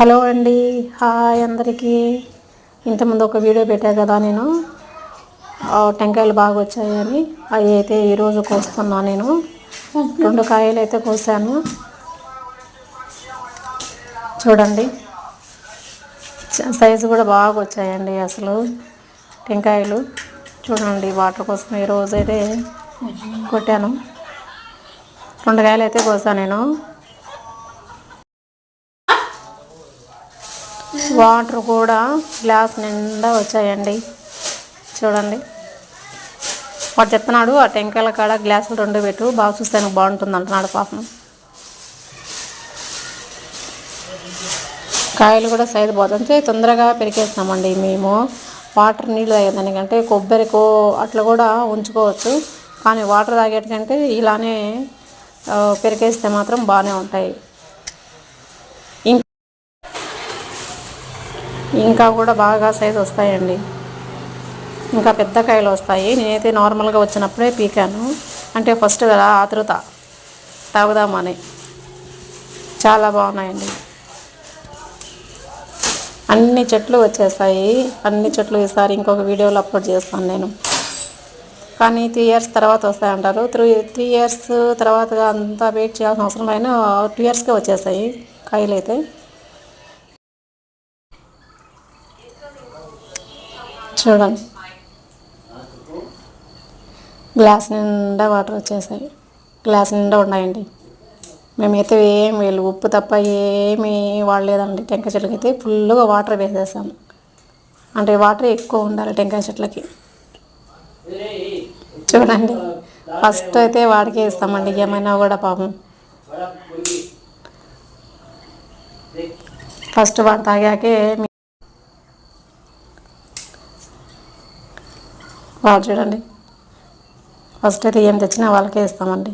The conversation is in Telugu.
హలో అండి. హాయ్ అందరికీ. ఇంతకుముందు ఒక వీడియో పెట్టా కదా నేను. టెంకాయలు బాగా వచ్చాయని. అవి అయితే ఈరోజు కోస్తున్నా నేను. రెండు కాయలు అయితే కోసాను. చూడండి. సైజు కూడా బాగా వచ్చాయండి అసలు టెంకాయలు. చూడండి వాటర్ కోసం ఈరోజు అయితే కొట్టాను. రెండు కాయలు అయితే కోసాను నేను. వాటర్ కూడా గ్లాస్ నిండా వచ్చాయండి. చూడండి. వాడు చెప్తున్నాడు ఆ టెంకాయల కాడ గ్లాసులు రెండు పెట్టు బాగా చూస్తాను బాగుంటుంది అంటున్నాడు పాపం. కాయలు కూడా సైజు పోతుంటే తొందరగా పెరికేస్తామండి మేము. వాటర్ నీళ్ళు తాగేదానికంటే కొబ్బరికో అట్లా కూడా ఉంచుకోవచ్చు. కానీ వాటర్ తాగేటికంటే ఇలానే పెరికేస్తే మాత్రం బాగానే ఉంటాయి. ఇంకా కూడా బాగా సైజు వస్తాయండి. ఇంకా పెద్ద కాయలు వస్తాయి. నేనైతే నార్మల్గా వచ్చినప్పుడే పీకాను. అంటే ఫస్ట్ కదా ఆతృత తాగుదామని. చాలా బాగున్నాయండి. అన్ని చెట్లు వచ్చేస్తాయి. అన్ని చెట్లు ఈసారి ఇంకొక వీడియోలో అప్లోడ్ చేస్తాను నేను. కానీ త్రీ ఇయర్స్ తర్వాత వస్తాయంటారు. త్రీ త్రీ ఇయర్స్ తర్వాత అంతా వెయిట్ చేయాల్సిన అవసరం అయినా టూ ఇయర్స్కే వచ్చేస్తాయి కాయలు అయితే చూడండి. గ్లాస్ నిండా వాటర్ వచ్చేసాయి. గ్లాస్ నిండా ఉన్నాయండి. మేమైతే ఏం వీళ్ళు ఉప్పు తప్ప ఏమీ వాడలేదండి టెంకాయ చెట్లకి అయితే. ఫుల్గా వాటర్ వేసేసాము అంటే వాటర్ ఎక్కువ ఉండాలి టెంకాయ చెట్లకి. చూడండి. ఫస్ట్ అయితే వాడికే ఇస్తామండి. ఏమైనా కూడా పాపం. ఫస్ట్ వాడు తాగాకే వాళ్ళు చూడండి. ఫస్ట్ అయితే ఏం తెచ్చినా వాళ్ళకే ఇస్తామండి.